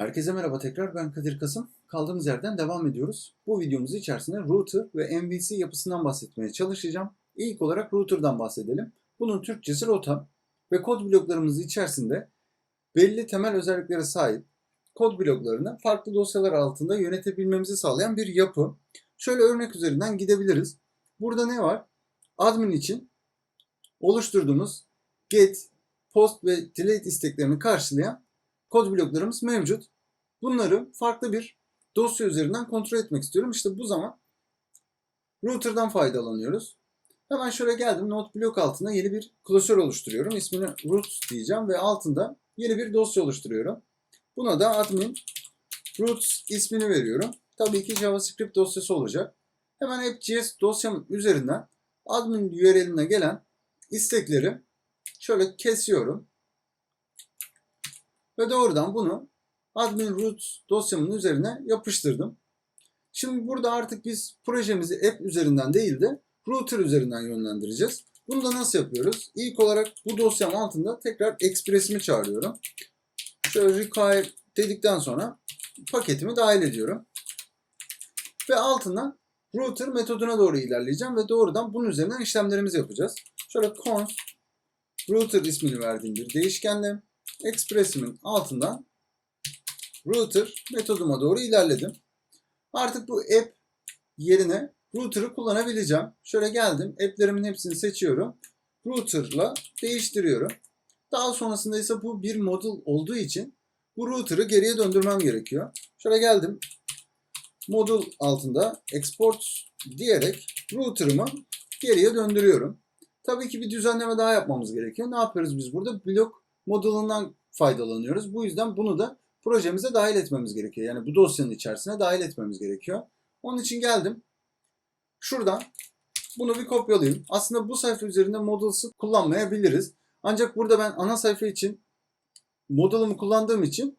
Herkese merhaba tekrar ben Kadir Kasım. Kaldığımız yerden devam ediyoruz. Bu videomuz içerisinde router ve MVC yapısından bahsetmeye çalışacağım. İlk olarak router'dan bahsedelim. Bunun Türkçesi rota ve kod bloklarımız içerisinde belli temel özelliklere sahip kod bloklarını farklı dosyalar altında yönetebilmemizi sağlayan bir yapı. Şöyle örnek üzerinden gidebiliriz. Burada ne var? Admin için oluşturduğumuz get, post ve delete isteklerini karşılayan kod bloklarımız mevcut. Bunları farklı bir dosya üzerinden kontrol etmek istiyorum. İşte bu zaman router'dan faydalanıyoruz. Hemen şöyle geldim. Node blok altında yeni bir klasör oluşturuyorum. İsmini root diyeceğim ve altında yeni bir dosya oluşturuyorum. Buna da admin roots ismini veriyorum. Tabii ki JavaScript dosyası olacak. Hemen app.js dosyamın üzerinden admin URL'ine gelen istekleri şöyle kesiyorum. Ve doğrudan bunu admin root dosyamın üzerine yapıştırdım. Şimdi burada artık biz projemizi app üzerinden değil de router üzerinden yönlendireceğiz. Bunu da nasıl yapıyoruz? İlk olarak bu dosyam altında tekrar Express'imi çağırıyorum. Şöyle require dedikten sonra paketimi dahil ediyorum. Ve altından router metoduna doğru ilerleyeceğim ve doğrudan bunun üzerinden işlemlerimizi yapacağız. Şöyle const router ismini verdiğim bir değişkenle Express'imin altından router metoduma doğru ilerledim. Artık bu app yerine router'ı kullanabileceğim. Şöyle geldim. App'lerimin hepsini seçiyorum. Router'la değiştiriyorum. Daha sonrasında ise bu bir model olduğu için bu router'ı geriye döndürmem gerekiyor. Şöyle geldim. Model altında export diyerek router'ımı geriye döndürüyorum. Tabii ki bir düzenleme daha yapmamız gerekiyor. Ne yapıyoruz biz burada? Blok modelından faydalanıyoruz. Bu yüzden bunu da projemize dahil etmemiz gerekiyor. Yani bu dosyanın içerisine dahil etmemiz gerekiyor. Onun için geldim. Şuradan bunu bir kopyalayayım. Aslında bu sayfa üzerinde Models'ı kullanmayabiliriz. Ancak burada ben ana sayfa için Model'ımı kullandığım için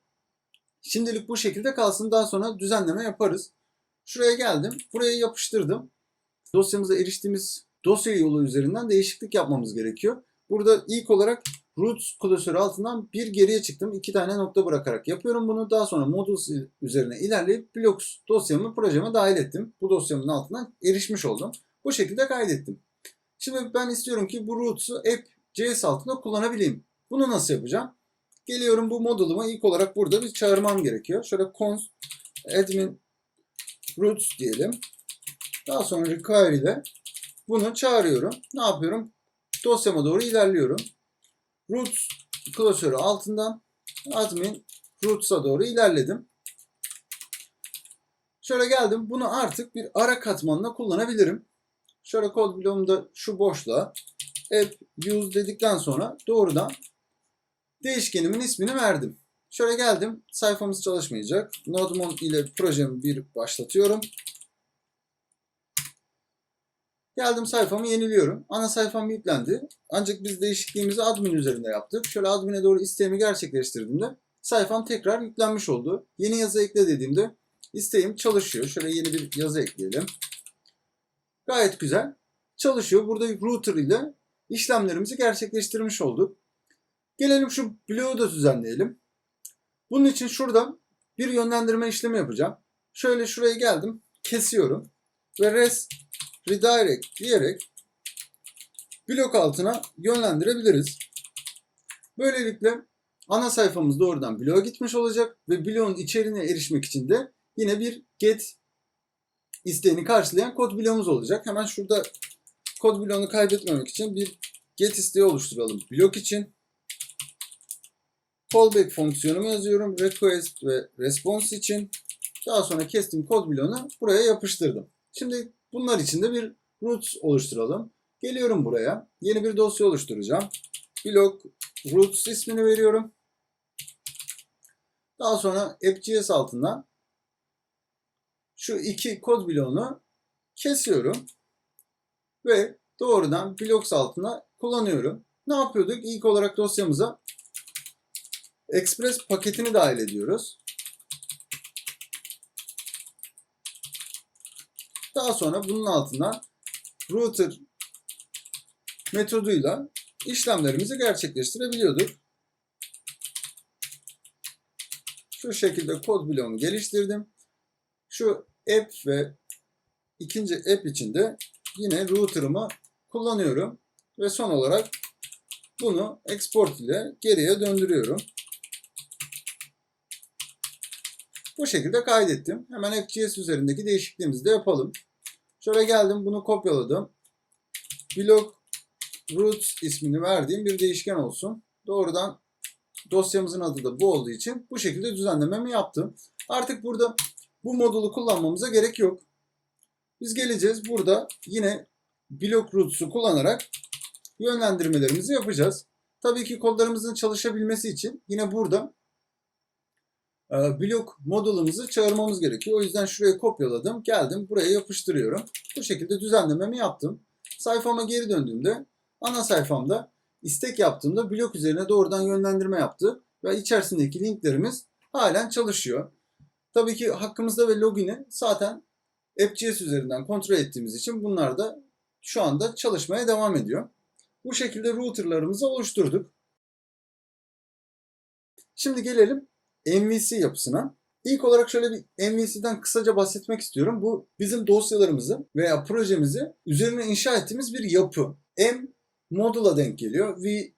şimdilik bu şekilde kalsın. Daha sonra düzenleme yaparız. Şuraya geldim. Buraya yapıştırdım. Dosyamıza eriştiğimiz dosya yolu üzerinden değişiklik yapmamız gerekiyor. Burada ilk olarak root klasörü altından bir geriye çıktım. İki tane nokta bırakarak yapıyorum bunu. Daha sonra modules üzerine ilerleyip blocks dosyamı projeme dahil ettim. Bu dosyamın altından erişmiş oldum. Bu şekilde kaydettim. Şimdi ben istiyorum ki bu roots'u app.js altında kullanabileyim. Bunu nasıl yapacağım? Geliyorum bu modulumu ilk olarak burada bir çağırmam gerekiyor. Şöyle const admin roots diyelim. Daha sonra require ile bunu çağırıyorum. Ne yapıyorum? Dosyama doğru ilerliyorum. Roots klasörü altından admin roots'a doğru ilerledim. Şöyle geldim. Bunu artık bir ara katmanla kullanabilirim. Şöyle kod bloğumda şu boşluğa app use dedikten sonra doğrudan değişkenimin ismini verdim. Şöyle geldim. Sayfamız çalışmayacak. Nodemon ile projemi bir başlatıyorum. Geldim sayfamı yeniliyorum. Ana sayfam yüklendi. Ancak biz değişikliğimizi admin üzerinde yaptık. Şöyle admin'e doğru isteğimi gerçekleştirdiğimde sayfam tekrar yüklenmiş oldu. Yeni yazı ekle dediğimde isteğim çalışıyor. Şöyle yeni bir yazı ekleyelim. Gayet güzel. Çalışıyor. Burada router ile işlemlerimizi gerçekleştirmiş olduk. Gelelim şu bloğu da düzenleyelim. Bunun için şurada bir yönlendirme işlemi yapacağım. Şöyle şuraya geldim. Kesiyorum. Ve res redirect diyerek blok altına yönlendirebiliriz. Böylelikle ana sayfamız doğrudan bloğa gitmiş olacak ve bloğun içeriğine erişmek için de yine bir get isteğini karşılayan kod bloğumuz olacak. Hemen şurada kod bloğunu kaybetmemek için bir get isteği oluşturalım blok için. Callback fonksiyonumu yazıyorum. Request ve response için. Daha sonra kestiğim kod bloğunu buraya yapıştırdım. Şimdi bunlar için de bir roots oluşturalım. Geliyorum buraya. Yeni bir dosya oluşturacağım. Blok roots ismini veriyorum. Daha sonra app.js altından şu iki kod bloğunu kesiyorum. Ve doğrudan blocks altına kullanıyorum. Ne yapıyorduk? İlk olarak dosyamıza Express paketini dahil ediyoruz. Daha sonra bunun altına router metoduyla işlemlerimizi gerçekleştirebiliyorduk. Şu şekilde kod bloğumu geliştirdim. Şu app ve ikinci app içinde yine router'ımı kullanıyorum. Ve son olarak bunu export ile geriye döndürüyorum. Bu şekilde kaydettim. Hemen FGS üzerindeki değişikliğimizi de yapalım. Şöyle geldim bunu kopyaladım. Blok root ismini verdiğim bir değişken olsun. Doğrudan dosyamızın adı da bu olduğu için bu şekilde düzenlememi yaptım. Artık burada bu modulu kullanmamıza gerek yok. Biz geleceğiz burada yine blok roots'u kullanarak yönlendirmelerimizi yapacağız. Tabii ki kodlarımızın çalışabilmesi için yine burada blok modulumuzu çağırmamız gerekiyor. O yüzden şuraya kopyaladım. Geldim buraya yapıştırıyorum. Bu şekilde düzenlememi yaptım. Sayfama geri döndüğümde ana sayfamda istek yaptığımda blok üzerine doğrudan yönlendirme yaptı. Ve içerisindeki linklerimiz halen çalışıyor. Tabii ki hakkımızda ve login'i zaten AppGS üzerinden kontrol ettiğimiz için bunlar da şu anda çalışmaya devam ediyor. Bu şekilde routerlarımızı oluşturduk. Şimdi gelelim MVC yapısına. İlk olarak şöyle bir MVC'den kısaca bahsetmek istiyorum. Bu bizim dosyalarımızı veya projemizi üzerine inşa ettiğimiz bir yapı. M modula denk geliyor. V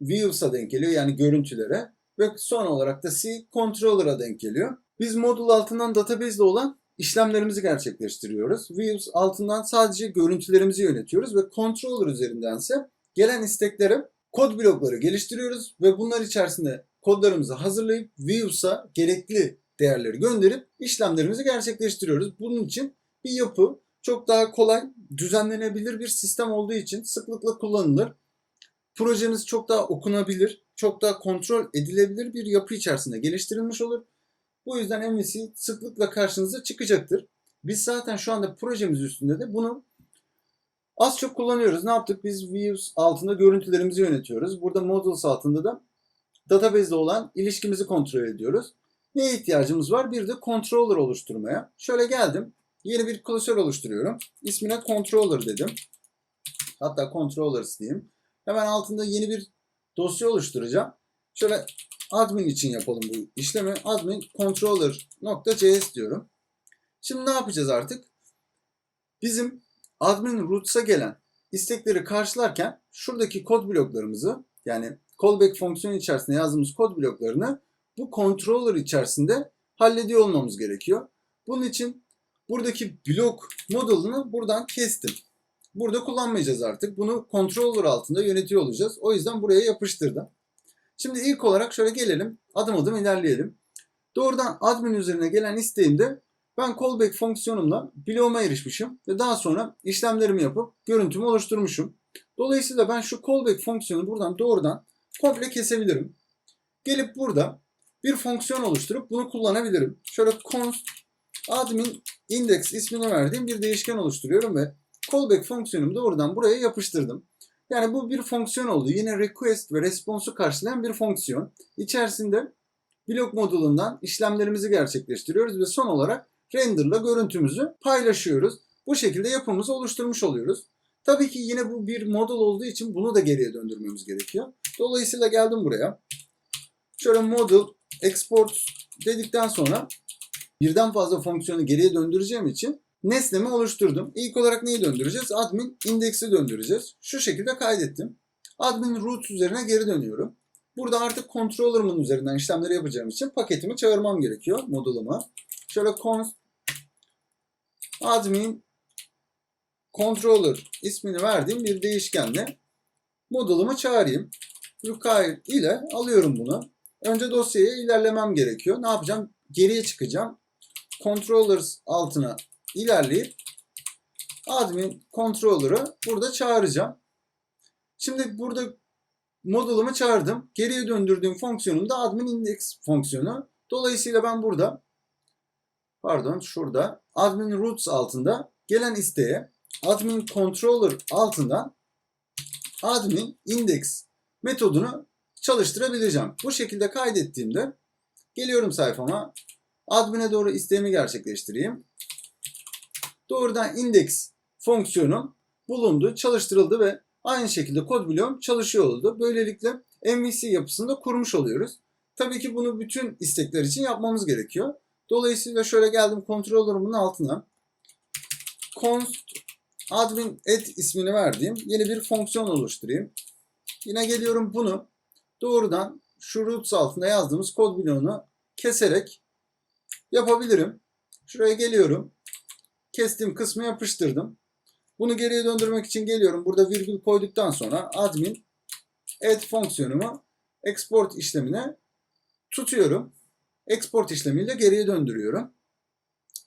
views'a denk geliyor yani görüntülere ve son olarak da C controller'a denk geliyor. Biz modul altından database'de olan işlemlerimizi gerçekleştiriyoruz. Views altından sadece görüntülerimizi yönetiyoruz ve controller üzerindense gelen isteklere kod blokları geliştiriyoruz ve bunlar içerisinde kodlarımızı hazırlayıp Views'a gerekli değerleri gönderip işlemlerimizi gerçekleştiriyoruz. Bunun için bir yapı çok daha kolay, düzenlenebilir bir sistem olduğu için sıklıkla kullanılır. Projeniz çok daha okunabilir, çok daha kontrol edilebilir bir yapı içerisinde geliştirilmiş olur. Bu yüzden MVC sıklıkla karşınıza çıkacaktır. Biz zaten şu anda projemiz üstünde de bunu az çok kullanıyoruz. Ne yaptık? Biz Views altında görüntülerimizi yönetiyoruz. Burada Models altında da database'de olan ilişkimizi kontrol ediyoruz. Neye ihtiyacımız var? Bir de controller oluşturmaya. Şöyle geldim. Yeni bir klasör oluşturuyorum. İsmine controller dedim. Hatta controllers diyeyim. Hemen altında yeni bir dosya oluşturacağım. Şöyle admin için yapalım bu işlemi. Admin controller.js diyorum. Şimdi ne yapacağız artık? Bizim admin roots'a gelen istekleri karşılarken şuradaki kod bloklarımızı yani callback fonksiyonu içerisinde yazdığımız kod bloklarını bu controller içerisinde hallediyor olmamız gerekiyor. Bunun için buradaki blok modulunu buradan kestim. Burada kullanmayacağız artık. Bunu controller altında yönetiyor olacağız. O yüzden buraya yapıştırdım. Şimdi ilk olarak şöyle gelelim. Adım adım ilerleyelim. Doğrudan admin üzerine gelen isteğimde ben callback fonksiyonumla bloğuma erişmişim ve daha sonra işlemlerimi yapıp görüntümü oluşturmuşum. Dolayısıyla ben şu callback fonksiyonu buradan doğrudan komple kesebilirim. Gelip burada bir fonksiyon oluşturup bunu kullanabilirim. Şöyle const admin index ismini verdiğim bir değişken oluşturuyorum ve callback fonksiyonumu doğrudan buraya yapıştırdım. Yani bu bir fonksiyon oldu. Yine request ve response'u karşılayan bir fonksiyon. İçerisinde blok modulundan işlemlerimizi gerçekleştiriyoruz ve son olarak renderla görüntümüzü paylaşıyoruz. Bu şekilde yapımızı oluşturmuş oluyoruz. Tabii ki yine bu bir model olduğu için bunu da geriye döndürmemiz gerekiyor. Dolayısıyla geldim buraya. Şöyle model export dedikten sonra birden fazla fonksiyonu geriye döndüreceğim için nesnemi oluşturdum. İlk olarak neyi döndüreceğiz? Admin indeksi döndüreceğiz. Şu şekilde kaydettim. Admin root üzerine geri dönüyorum. Burada artık controller'ımın üzerinden işlemleri yapacağım için paketimi çağırmam gerekiyor modulumu. Şöyle const admin controller ismini verdiğim bir değişkenle modulumu çağırayım. Require ile alıyorum bunu. Önce dosyaya ilerlemem gerekiyor. Ne yapacağım? Geriye çıkacağım. Controllers altına ilerleyip admin controller'ı burada çağıracağım. Şimdi burada modulumu çağırdım. Geriye döndürdüğüm fonksiyonum da admin index fonksiyonu. Dolayısıyla ben burada pardon şurada admin roots altında gelen isteğe admin controller altından admin index metodunu çalıştırabileceğim. Bu şekilde kaydettiğimde geliyorum sayfama. Admin'e doğru isteğimi gerçekleştireyim. Doğrudan index fonksiyonu bulundu, çalıştırıldı ve aynı şekilde kod bloğum çalışıyor oldu. Böylelikle MVC yapısında kurmuş oluyoruz. Tabii ki bunu bütün istekler için yapmamız gerekiyor. Dolayısıyla şöyle geldim controller'ımın altına const admin et ismini verdiğim yeni bir fonksiyon oluşturayım. Yine geliyorum bunu doğrudan şu roots altında yazdığımız kod bloğunu keserek yapabilirim. Şuraya geliyorum. Kestiğim kısmı yapıştırdım. Bunu geriye döndürmek için geliyorum. Burada virgül koyduktan sonra admin add fonksiyonumu export işlemine tutuyorum. Export işlemiyle geriye döndürüyorum.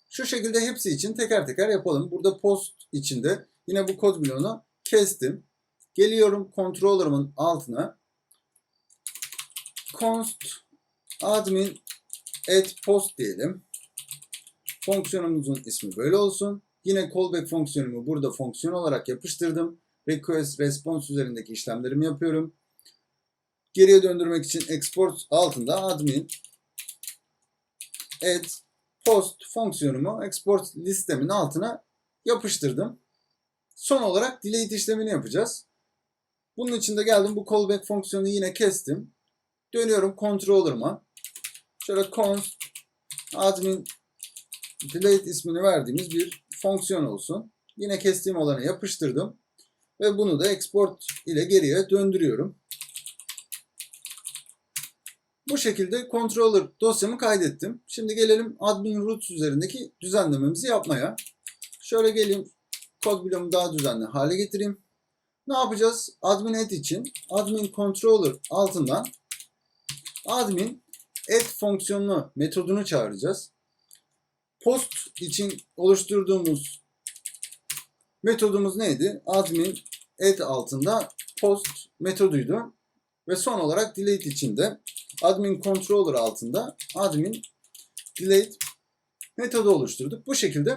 Şu şekilde hepsi için teker teker yapalım. Burada post içinde yine bu kod bloğunu kestim. Geliyorum controller'ımın altına. const admin add post diyelim. Fonksiyonumuzun ismi böyle olsun. Yine callback fonksiyonumu burada fonksiyon olarak yapıştırdım. Request response üzerindeki işlemlerimi yapıyorum. Geriye döndürmek için export altında admin add post fonksiyonumu export listemin altına yapıştırdım. Son olarak delete işlemini yapacağız. Bunun için de geldim bu callback fonksiyonu yine kestim. Dönüyorum controller'ıma. Şöyle const admin delete ismini verdiğimiz bir fonksiyon olsun. Yine kestiğim olanı yapıştırdım. Ve bunu da export ile geriye döndürüyorum. Bu şekilde controller dosyamı kaydettim. Şimdi gelelim admin root üzerindeki düzenlememizi yapmaya. Şöyle geleyim kod bloğumu daha düzenli hale getireyim. Ne yapacağız? Admin add için admin controller altından admin add fonksiyonunu metodunu çağıracağız. Post için oluşturduğumuz metodumuz neydi? Admin add altında post metoduydu. Ve son olarak delete için de admin controller altında admin delete metodu oluşturduk. Bu şekilde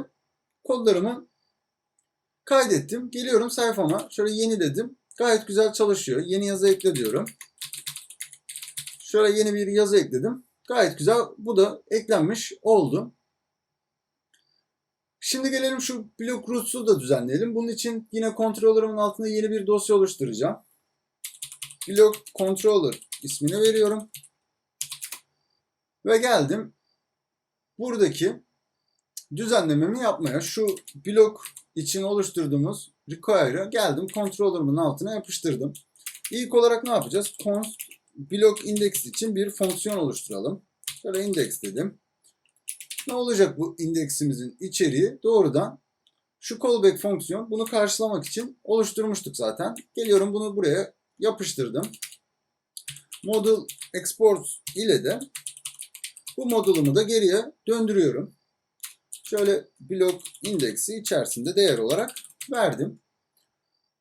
kodlarımı kaydettim. Geliyorum sayfama. Şöyle yeniledim. Gayet güzel çalışıyor. Yeni yazı ekle diyorum. Şöyle yeni bir yazı ekledim. Gayet güzel. Bu da eklenmiş oldu. Şimdi gelelim şu blok roots'u da düzenleyelim. Bunun için yine controller'ımın altında yeni bir dosya oluşturacağım. Block controller ismini veriyorum. Ve geldim. Buradaki düzenlememi yapmaya şu blok için oluşturduğumuz require'ı geldim controller'ımın altına yapıştırdım. İlk olarak ne yapacağız? Const block index için bir fonksiyon oluşturalım. Şöyle index dedim. Ne olacak bu indeksimizin içeriği? Doğrudan şu callback fonksiyon bunu karşılamak için oluşturmuştuk zaten. Geliyorum bunu buraya yapıştırdım. Model export ile de bu modulumu da geriye döndürüyorum. Şöyle blok indeksi içerisinde değer olarak verdim.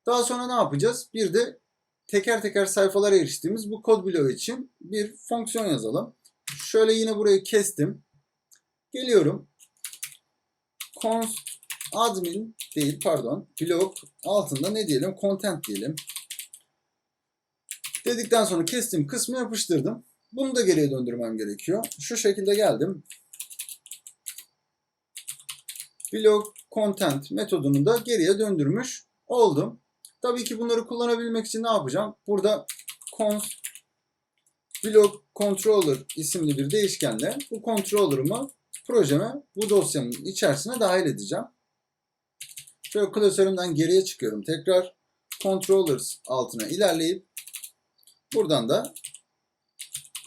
Daha sonra ne yapacağız? Bir de teker teker sayfalara eriştiğimiz bu kod bloğu için bir fonksiyon yazalım. Şöyle yine burayı kestim. Geliyorum. const admin değil pardon blok altında ne diyelim content diyelim. Dedikten sonra kestiğim kısmı yapıştırdım. Bunu da geriye döndürmem gerekiyor. Şu şekilde geldim. Blok content metodunu da geriye döndürmüş oldum. Tabii ki bunları kullanabilmek için ne yapacağım? Burada const blok controller isimli bir değişkenle bu controller'ımı projeme bu dosyamın içerisine dahil edeceğim. Şöyle klasörümden geriye çıkıyorum. Tekrar controllers altına ilerleyip buradan da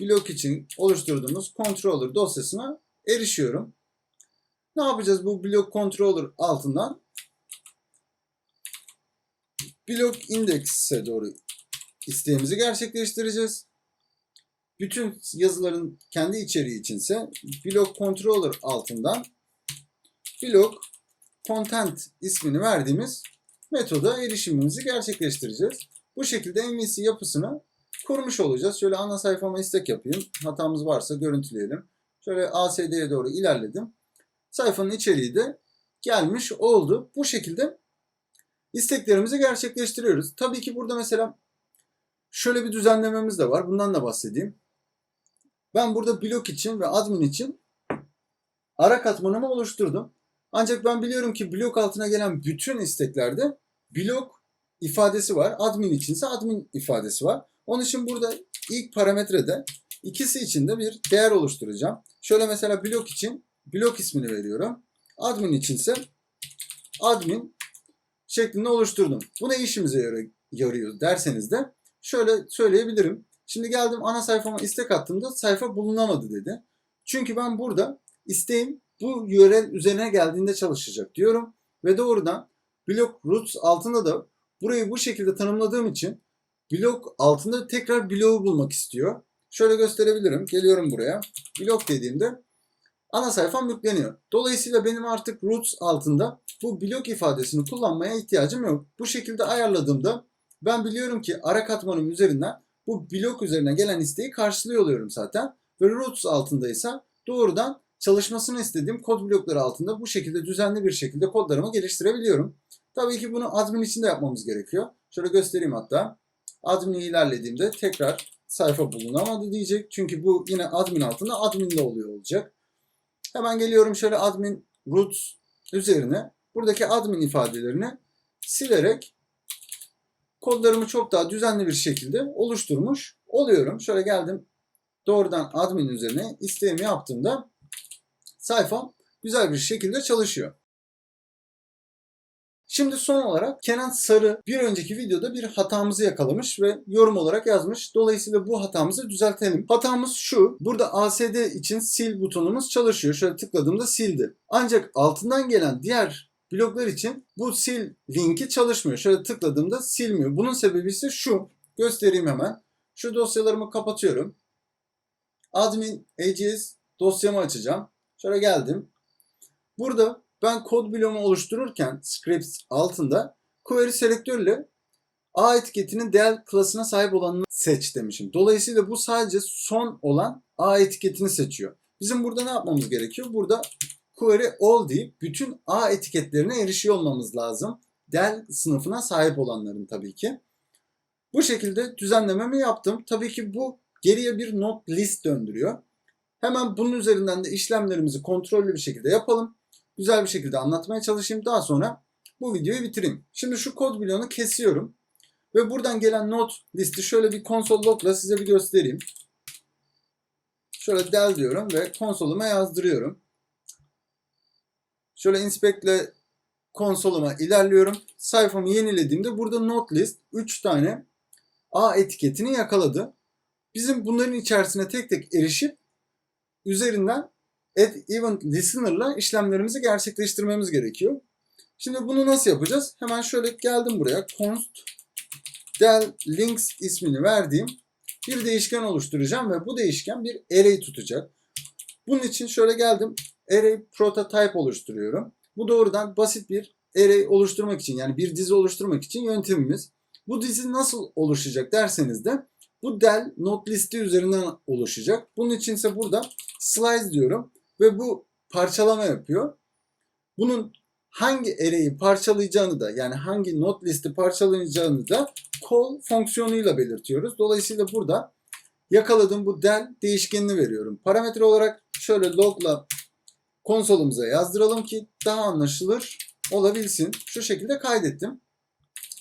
blok için oluşturduğumuz controller dosyasına erişiyorum. Ne yapacağız bu blok controller altından? Blok index'e doğru isteğimizi gerçekleştireceğiz. Bütün yazıların kendi içeriği içinse blok controller altından blok content ismini verdiğimiz metoda erişimimizi gerçekleştireceğiz. Bu şekilde MVC yapısını kurmuş olacağız. Şöyle ana sayfama istek yapayım. Hatamız varsa görüntüleyelim. Şöyle ASD'ye doğru ilerledim. Sayfanın içeriği de gelmiş oldu. Bu şekilde isteklerimizi gerçekleştiriyoruz. Tabii ki burada mesela şöyle bir düzenlememiz de var. Bundan da bahsedeyim. Ben burada blok için ve admin için ara katmanımı oluşturdum. Ancak ben biliyorum ki blok altına gelen bütün isteklerde blok ifadesi var. Admin içinse admin ifadesi var. Onun için burada ilk parametrede İkisi için de bir değer oluşturacağım. Şöyle mesela blok için blok ismini veriyorum. Admin içinse admin şeklinde oluşturdum. Bu ne işimize yarıyor derseniz de şöyle söyleyebilirim. Şimdi geldim ana sayfama istek attığımda sayfa bulunamadı dedi. Çünkü ben burada isteğim bu URL üzerine geldiğinde çalışacak diyorum. Ve doğrudan blok roots altında da burayı bu şekilde tanımladığım için blok altında tekrar bloğu bulmak istiyor. Şöyle gösterebilirim. Geliyorum buraya. Blok dediğimde ana sayfam yükleniyor. Dolayısıyla benim artık roots altında bu blok ifadesini kullanmaya ihtiyacım yok. Bu şekilde ayarladığımda ben biliyorum ki ara katmanım üzerinden bu blok üzerine gelen isteği karşılıyor oluyorum zaten. Ve roots altındaysa doğrudan çalışmasını istediğim kod blokları altında bu şekilde düzenli bir şekilde kodlarımı geliştirebiliyorum. Tabii ki bunu admin için de yapmamız gerekiyor. Şöyle göstereyim hatta. Admin'i ilerlediğimde tekrar sayfa bulunamadı diyecek. Çünkü bu yine admin altında admin'de oluyor olacak. Hemen geliyorum şöyle admin roots üzerine buradaki admin ifadelerini silerek kodlarımı çok daha düzenli bir şekilde oluşturmuş oluyorum. Şöyle geldim doğrudan admin üzerine isteğimi yaptığımda sayfam güzel bir şekilde çalışıyor. Şimdi son olarak Kenan Sarı bir önceki videoda bir hatamızı yakalamış ve yorum olarak yazmış. Dolayısıyla bu hatamızı düzeltelim. Hatamız şu. Burada ASD için sil butonumuz çalışıyor. Şöyle tıkladığımda sildi. Ancak altından gelen diğer bloklar için bu sil linki çalışmıyor. Şöyle tıkladığımda silmiyor. Bunun sebebi ise şu. Göstereyim hemen. Şu dosyalarımı kapatıyorum. Admin AGS dosyamı açacağım. Şöyle geldim. Burada ben kod bloğumu oluştururken scripts altında query selektör ile A etiketinin değer klasına sahip olanını seç demişim. Dolayısıyla bu sadece son olan A etiketini seçiyor. Bizim burada ne yapmamız gerekiyor? Burada query all deyip bütün A etiketlerine erişiyor olmamız lazım. Del sınıfına sahip olanların tabii ki. Bu şekilde düzenlememi yaptım. Tabii ki bu geriye bir not list döndürüyor. Hemen bunun üzerinden de işlemlerimizi kontrollü bir şekilde yapalım. Güzel bir şekilde anlatmaya çalışayım. Daha sonra bu videoyu bitireyim. Şimdi şu kod bloğunu kesiyorum. Ve buradan gelen not listi şöyle bir konsol logla size bir göstereyim. Şöyle del diyorum ve konsoluma yazdırıyorum. Şöyle inspect ile konsoluma ilerliyorum. Sayfamı yenilediğimde burada not list 3 tane A etiketini yakaladı. Bizim bunların içerisine tek tek erişip üzerinden add event listener'la işlemlerimizi gerçekleştirmemiz gerekiyor. Şimdi bunu nasıl yapacağız? Hemen şöyle geldim buraya. const del links ismini verdiğim bir değişken oluşturacağım ve bu değişken bir array tutacak. Bunun için şöyle geldim. Array prototype oluşturuyorum. Bu doğrudan basit bir array oluşturmak için yani bir dizi oluşturmak için yöntemimiz. Bu dizi nasıl oluşacak derseniz de bu del not listi üzerinden oluşacak. Bunun için ise burada slice diyorum ve bu parçalama yapıyor. Bunun hangi array'i parçalayacağını da yani hangi not listi parçalayacağını da call fonksiyonuyla belirtiyoruz. Dolayısıyla burada yakaladığım bu del değişkenini veriyorum. Parametre olarak şöyle logla konsolumuza yazdıralım ki daha anlaşılır olabilsin. Şu şekilde kaydettim.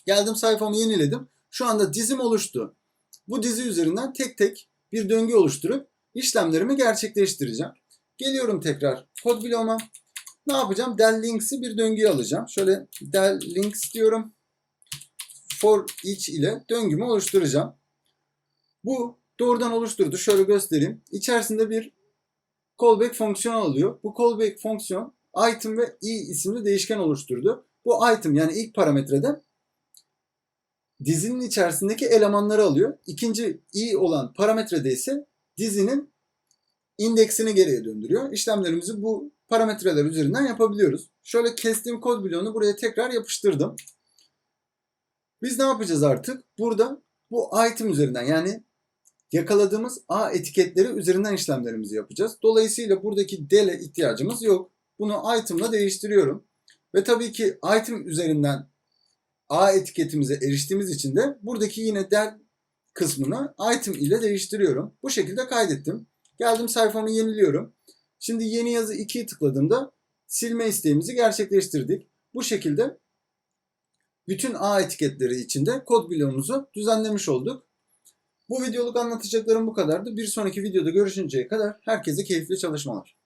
Geldim sayfamı yeniledim. Şu anda dizim oluştu. Bu dizi üzerinden tek tek bir döngü oluşturup işlemlerimi gerçekleştireceğim. Geliyorum tekrar kod bloğuma. Ne yapacağım? Del links'i bir döngüye alacağım. Şöyle del links diyorum. For each ile döngümü oluşturacağım. Bu doğrudan oluşturdu. Şöyle göstereyim. İçerisinde bir callback fonksiyonu alıyor. Bu callback fonksiyon item ve i isimli değişken oluşturdu. Bu item yani ilk parametrede dizinin içerisindeki elemanları alıyor. İkinci i olan parametrede ise dizinin indeksini geriye döndürüyor. İşlemlerimizi bu parametreler üzerinden yapabiliyoruz. Şöyle kestiğim kod bloğunu buraya tekrar yapıştırdım. Biz ne yapacağız artık? Burada bu item üzerinden yani yakaladığımız A etiketleri üzerinden işlemlerimizi yapacağız. Dolayısıyla buradaki del'e ihtiyacımız yok. Bunu item'la değiştiriyorum. Ve tabii ki item üzerinden A etiketimize eriştiğimiz için de buradaki yine del kısmını item ile değiştiriyorum. Bu şekilde kaydettim. Geldim sayfamı yeniliyorum. Şimdi yeni yazı 2'yi tıkladığımda silme isteğimizi gerçekleştirdik. Bu şekilde bütün A etiketleri içinde kod bloğumuzu düzenlemiş olduk. Bu videoluk anlatacaklarım bu kadardı. Bir sonraki videoda görüşünceye kadar herkese keyifli çalışmalar.